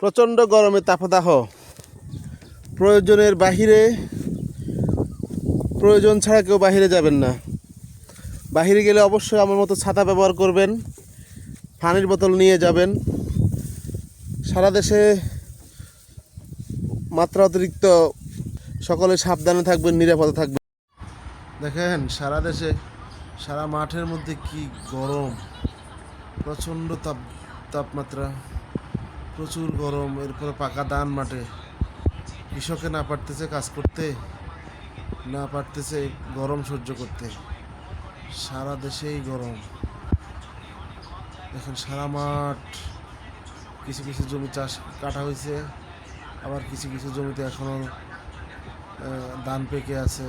প্রচণ্ড গরমে তাপদাহ। প্রয়োজনের বাহিরে, প্রয়োজন ছাড়া কেউ বাহিরে যাবেন না। বাহিরে গেলে অবশ্যই আমার মতো ছাতা ব্যবহার করবেন, পানির বোতল নিয়ে যাবেন। সারা দেশে মাত্রা অতিরিক্ত, সকলে সাবধানে থাকবেন, নিরাপদে থাকবেন। দেখেন, সারা দেশে, সারা মাঠের মধ্যে কি গরম। প্রচণ্ড তাপ, তাপমাত্রা। প্রচুর গরম, এরপরে পাকা ধান মাঠে। কৃষকে না পারতেছে কাজ করতে, না পারতেছে গরম সহ্য করতে। সারা দেশেই গরম। এখন সারা মাঠ, কিছু কিছু জমি চাষ কাটা হয়েছে, আবার কিছু কিছু জমিতে এখনও ধান পেকে আছে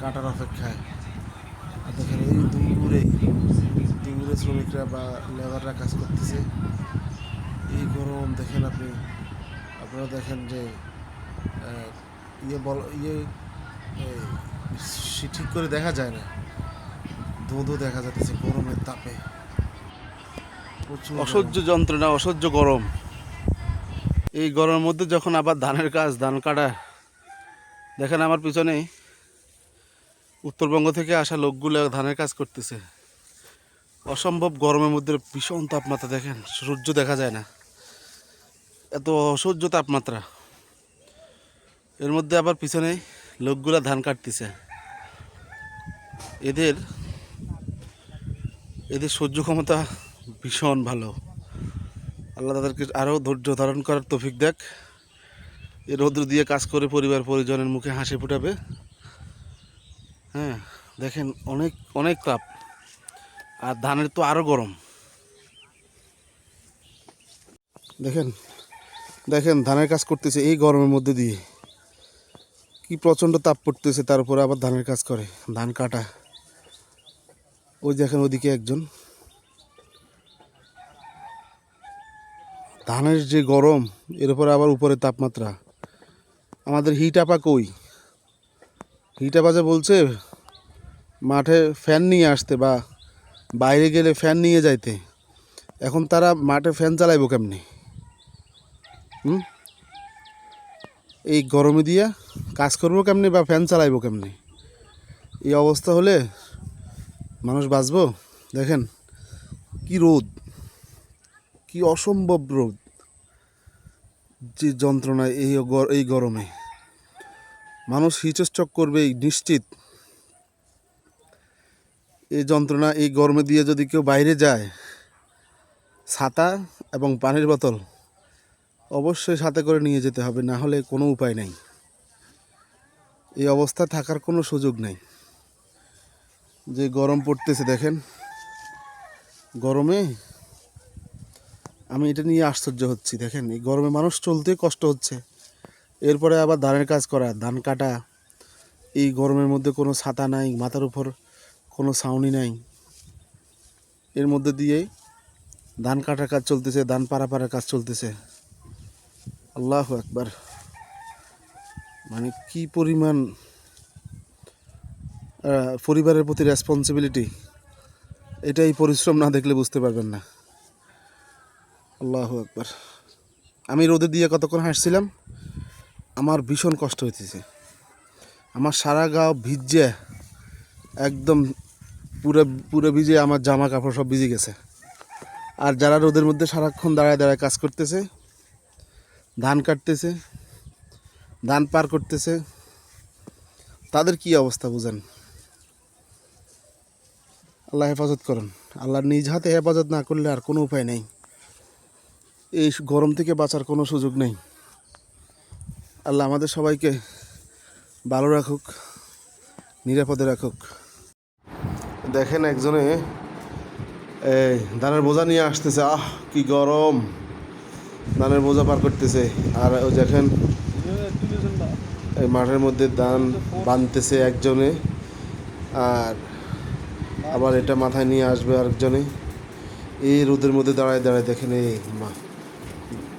কাটার অপেক্ষায়। আর দেখেন এই দূরে দূরে শ্রমিকরা বা লেবাররা কাজ করতেছে। এই গরম দেখেন আপনি। আপনারা দেখেন যে ইয়ে বল ইয়ে সে ঠিক করে দেখা যায় না। ধোঁধো দেখা যাচ্ছে গরমের তাপে। প্রচুর অসহ্য যন্ত্রণা অসহ্য গরম। এই গরমের মধ্যে যখন আবার ধানের কাজ ধান কাটা দেখেন আমার পিছনে উত্তরবঙ্গ থেকে আসা লোকগুলো ধানের কাজ করতেছে। অসম্ভব গরমের মধ্যে ভীষণ তাপমাত্রা দেখেন সূর্য দেখা যায় না। এত অসহ্য তাপমাত্রা। এর মধ্যে আবার পিছনে লোকগুলা ধান কাটতেছে। এদের এদের সহ্য ক্ষমতা ভীষণ ভালো। আল্লাহ তাদেরকে আরও ধৈর্য ধারণ করার তৌফিক দেখ। এ রৌদ্র দিয়ে কাজ করে পরিবার পরিজনের মুখে হাসি ফুটাবে। হ্যাঁ দেখেন অনেক অনেক তাপ। আর ধানের তো আরও গরম। দেখেন দেখেন, ধানের কাজ করতেছে এই গরমের মধ্যে দিয়ে। কি প্রচণ্ড তাপ পড়তেছে, তার উপরে আবার ধানের কাজ করে, ধান কাটা। ওই দেখেন ওদিকে একজন। ধানের যে গরম, এর উপরে আবার উপরে তাপমাত্রা। আমাদের হিট আপা কই? হিট আপা যে বলছে, মাঠে ফ্যান নিয়ে আসতে বা বাইরে গেলে ফ্যান নিয়ে যাইতে। এখন তারা মাঠে ফ্যান চালাইবো কেমনি? এই গরমে দিয়া কাজ করব কেমনি বা ফ্যান চালাইবো কেমনি? এই অবস্থা হলে মানুষ বাঁচবো? দেখেন, কি রোদ, কি অসম্ভব রোদ। যে যন্ত্রণা এই এই গরমে। মানুষ হিচস্টক করবে নিশ্চিত। এই যন্ত্রণা এই গরমে দিয়ে যদি কেউ বাইরে যায়, ছাতা এবং পানির বোতল অবশ্যই সাথে করে নিয়ে যেতে হবে, না হলে কোনো উপায় নেই। এই অবস্থা থাকার কোনো সুযোগ নেই। যে গরম পড়তেছে, দেখেন। গরমে আমি এটা নিয়ে আশ্চর্য হচ্ছি, দেখেন। এই গরমে মানুষ চলতে কষ্ট হচ্ছে। এরপরে আবার ধানের কাজ করা, ধান কাটা। এই গরমের মধ্যে কোনো ছাতা নাই, মাথার উপর কোনো ছাউনি নাই। এর মধ্যে দিয়েই ধান কাটার কাজ চলতেছে, ধান পাড়া পাড়ার কাজ চলতেছে। আল্লাহ একবার মানে কি পরিমাণ পরিবারের প্রতি রেসপন্সিবিলিটি এটাই পরিশ্রম না দেখলে বুঝতে পারবেন না। আল্লাহ একবার আমি রোদে দিয়ে কতক্ষণ হাসছিলাম আমার ভীষণ কষ্ট হইতেছে। আমার সারা গাও ভিজে, একদম পুরো পুরো ভিজে আমার জামা কাপড় সব ভিজে গেছে। আর যারা রোদের মধ্যে সারাক্ষণ দাঁড়ায় দাঁড়ায় কাজ করতেছে ধান কাটতেছে, ধান পার করতেছে। তাদের কি অবস্থা বুঝেন? আল্লাহ হেফাজত করেন। আল্লাহ নিজ হাতে হেফাজত না করলে আর কোনো উপায় নেই। এই গরম থেকে বাঁচার কোনো সুযোগ নেই। আল্লাহ আমাদের সবাইকে ভালো রাখুক, নিরাপদে রাখুক। দেখেন একজনে, এই ধানের বোঝা নিয়ে আসতেছে, আহ, কি গরম! ধানের বোঝা পার করতেছে। আর ওই দেখেন মাঠের মধ্যে ধান বানতেছে একজনে আর আবার এটা মাথায় নিয়ে আসবে আরেকজনে। এই রোদের মধ্যে দাঁড়ায় দাঁড়ায় দেখেন এই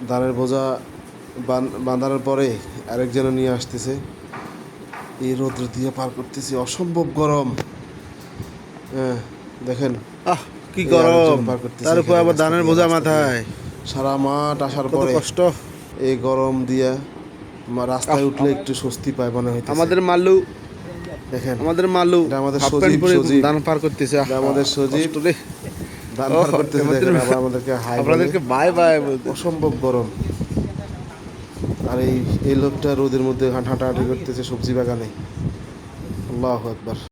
ধানের বোঝা বাঁধানোর পরে আরেকজনে নিয়ে আসতেছে। এই রোদ্র দিয়ে পার করতেছি অসম্ভব গরম। হ্যাঁ দেখেন আহ কি গরম। পার তার উপর আবার ধানের বোঝা মাথায়। সারা মাঠ আসার পরে কষ্ট। এই গরম দিয়ে রাস্তায় উঠলে একটু স্বস্তি পায় মনে হইতেছে। আমাদের মাল্লু দেখেন আমাদের এটা আমাদের সজীব, সজীব। দান পার করতেছে। আমাদের সজীব। দান পার করতেছে দেখেন আবার আমাদেরকে হাই আপনাদেরকে বাই বাই বলতে। অসম্ভব গরম। আর এই এই লোকটা রোদের মধ্যে হাঁটাহাঁটি করতেছে সবজি বাগানে। আল্লাহ একবার